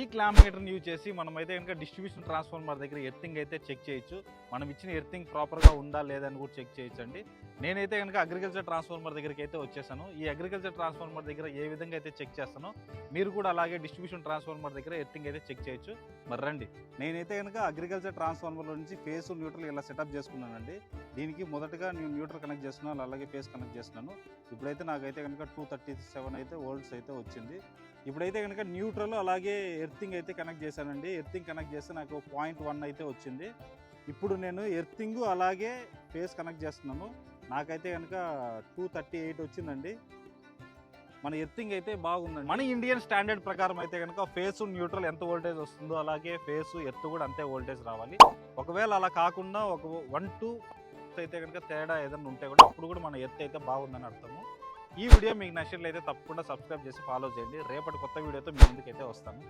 ఈ clam మీటర్ని use చేసి మనం అయితే కనుక డిస్ట్రిబ్యూషన్ ట్రాన్స్ఫార్మర్ దగ్గర ఎర్తింగ్ అయితే చెక్ చేయొచ్చు. మనం ఇచ్చిన ఎర్తింగ్ ప్రాపర్గా ఉందా లేదా అని కూడా చెక్ చేయొచ్చండి. నేనైతే కనుక అగ్రికల్చర్ ట్రాన్స్ఫార్మర్ దగ్గరికి అయితే వచ్చేసాను. ఈ అగ్రికల్చర్ ట్రాన్స్ఫార్మర్ దగ్గర ఏ విధంగా అయితే చెక్ చేస్తానో మీరు కూడా అలాగే డిస్ట్రిబ్యూషన్ ట్రాన్స్ఫార్మర్ దగ్గర ఎర్తింగ్ అయితే చెక్ చేయొచ్చు. మరి రండి. నేనైతే కనుక అగ్రికల్చర్ ట్రాన్స్ఫార్మర్లో నుంచి ఫేస్ న్యూట్రల్ ఇలా సెటప్ చేసుకున్నానండి. దీనికి మొదటగా నేను న్యూట్రల్ కనెక్ట్ చేస్తున్నాను. అలాగే ఫేస్ కనెక్ట్ చేస్తున్నాను. ఇప్పుడైతే నాకైతే కనుక టూ థర్టీ సెవెన్ అయితే వోల్ట్స్ అయితే వచ్చింది. ఇప్పుడైతే కనుక న్యూట్రల్ అలాగే ఎర్తింగ్ అయితే కనెక్ట్ చేశానండి. ఎర్తింగ్ కనెక్ట్ చేస్తే నాకు పాయింట్ వన్ అయితే వచ్చింది. ఇప్పుడు నేను ఎర్తింగ్ అలాగే ఫేస్ కనెక్ట్ చేస్తున్నాను. నాకైతే కనుక టూ థర్టీ ఎయిట్ వచ్చిందండి. మన ఎర్తింగ్ అయితే బాగుందండి. మన ఇండియన్ స్టాండర్డ్ ప్రకారం అయితే కనుక ఫేస్ న్యూట్రల్ ఎంత వోల్టేజ్ వస్తుందో అలాగే ఫేస్ ఎర్త్ కూడా అంతే వోల్టేజ్ రావాలి. ఒకవేళ అలా కాకుండా ఒక వన్ టూ అయితే కనుక తేడా ఏదైనా ఉంటే కూడా అప్పుడు కూడా మన ఎర్త్ అయితే బాగుందని అర్థము. ఈ వీడియో మీకు నచ్చినట్లయితే తప్పకుండా సబ్స్క్రైబ్ చేసి ఫాలో చేయండి. రేపటి కొత్త వీడియోతో మీ ముందుకైతే వస్తాను.